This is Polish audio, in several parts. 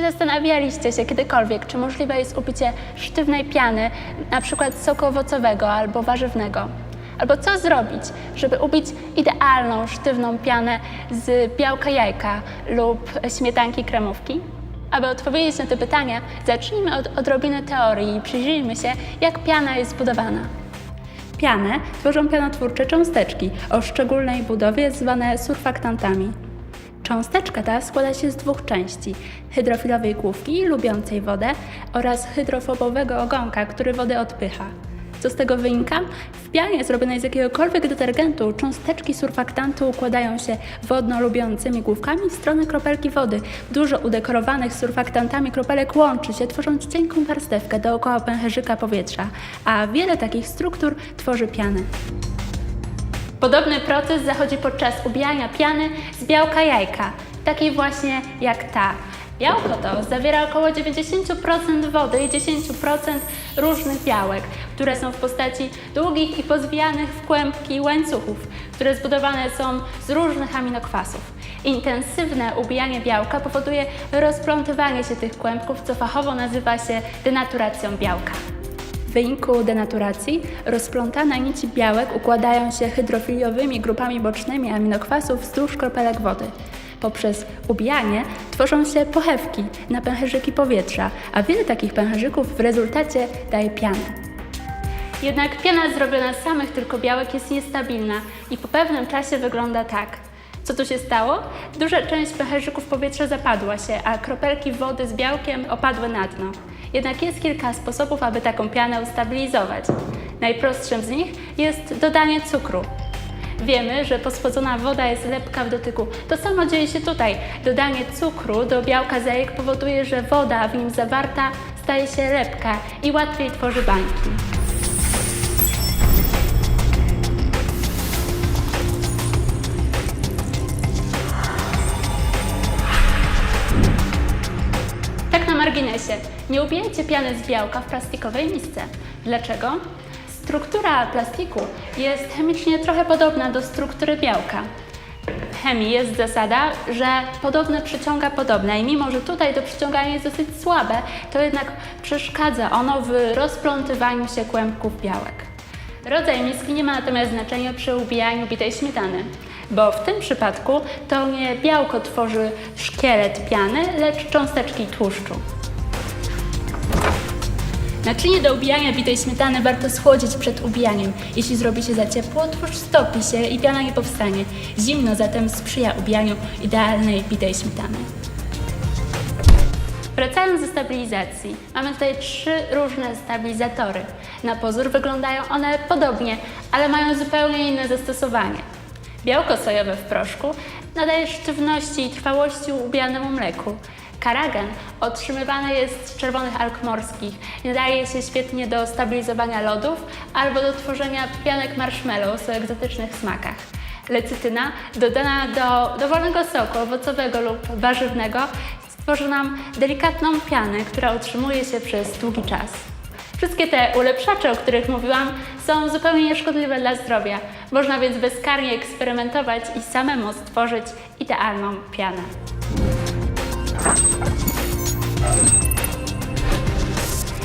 Zastanawialiście się kiedykolwiek, czy możliwe jest upicie sztywnej piany, na przykład soku owocowego albo warzywnego? Albo co zrobić, żeby ubić idealną, sztywną pianę z białka jajka lub śmietanki kremówki? Aby odpowiedzieć na te pytania, zacznijmy od odrobiny teorii i przyjrzyjmy się, jak piana jest zbudowana. Pianę tworzą pianotwórcze cząsteczki o szczególnej budowie zwane surfaktantami. Cząsteczka ta składa się z dwóch części: hydrofilowej główki lubiącej wodę oraz hydrofobowego ogonka, który wodę odpycha. Co z tego wynika? W pianie zrobionej z jakiegokolwiek detergentu cząsteczki surfaktantu układają się wodno-lubiącymi główkami w stronę kropelki wody. Dużo udekorowanych surfaktantami kropelek łączy się, tworząc cienką warstewkę dookoła pęcherzyka powietrza, a wiele takich struktur tworzy pianę. Podobny proces zachodzi podczas ubijania piany z białka jajka, takiej właśnie jak ta. Białko to zawiera około 90% wody i 10% różnych białek, które są w postaci długich i pozwijanych w kłębki łańcuchów, które zbudowane są z różnych aminokwasów. Intensywne ubijanie białka powoduje rozplątywanie się tych kłębków, co fachowo nazywa się denaturacją białka. Wyniku denaturacji rozplątane nici białek układają się hydrofiliowymi grupami bocznymi aminokwasów wzdłuż kropelek wody. Poprzez ubijanie tworzą się pochewki na pęcherzyki powietrza, a wiele takich pęcherzyków w rezultacie daje pianę. Jednak piana zrobiona z samych tylko białek jest niestabilna i po pewnym czasie wygląda tak. Co tu się stało? Duża część pęcherzyków powietrza zapadła się, a kropelki wody z białkiem opadły na dno. Jednak jest kilka sposobów, aby taką pianę ustabilizować. Najprostszym z nich jest dodanie cukru. Wiemy, że posłodzona woda jest lepka w dotyku. To samo dzieje się tutaj. Dodanie cukru do białka z jajek powoduje, że woda w nim zawarta staje się lepka i łatwiej tworzy bańki. Marginesie, nie ubijajcie piany z białka w plastikowej misce. Dlaczego? Struktura plastiku jest chemicznie trochę podobna do struktury białka. W chemii jest zasada, że podobne przyciąga podobne i mimo, że tutaj to przyciąganie jest dosyć słabe, to jednak przeszkadza ono w rozplątywaniu się kłębków białek. Rodzaj miski nie ma natomiast znaczenia przy ubijaniu bitej śmietany, bo w tym przypadku to nie białko tworzy szkielet piany, lecz cząsteczki tłuszczu. Naczynie do ubijania bitej śmietany warto schłodzić przed ubijaniem. Jeśli zrobi się za ciepło, tłuszcz stopi się i piana nie powstanie. Zimno zatem sprzyja ubijaniu idealnej bitej śmietany. Wracając do stabilizacji, mamy tutaj trzy różne stabilizatory. Na pozór wyglądają one podobnie, ale mają zupełnie inne zastosowanie. Białko sojowe w proszku nadaje sztywności i trwałości ubijanemu mleku. Karagen otrzymywany jest z czerwonych alg morskich nadaje się świetnie do stabilizowania lodów albo do tworzenia pianek marshmallows o egzotycznych smakach. Lecytyna dodana do dowolnego soku owocowego lub warzywnego stworzy nam delikatną pianę, która utrzymuje się przez długi czas. Wszystkie te ulepszacze, o których mówiłam, są zupełnie nieszkodliwe dla zdrowia. Można więc bezkarnie eksperymentować i samemu stworzyć idealną pianę.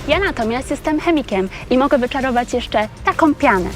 Ja natomiast jestem chemikiem i mogę wyczarować jeszcze taką pianę.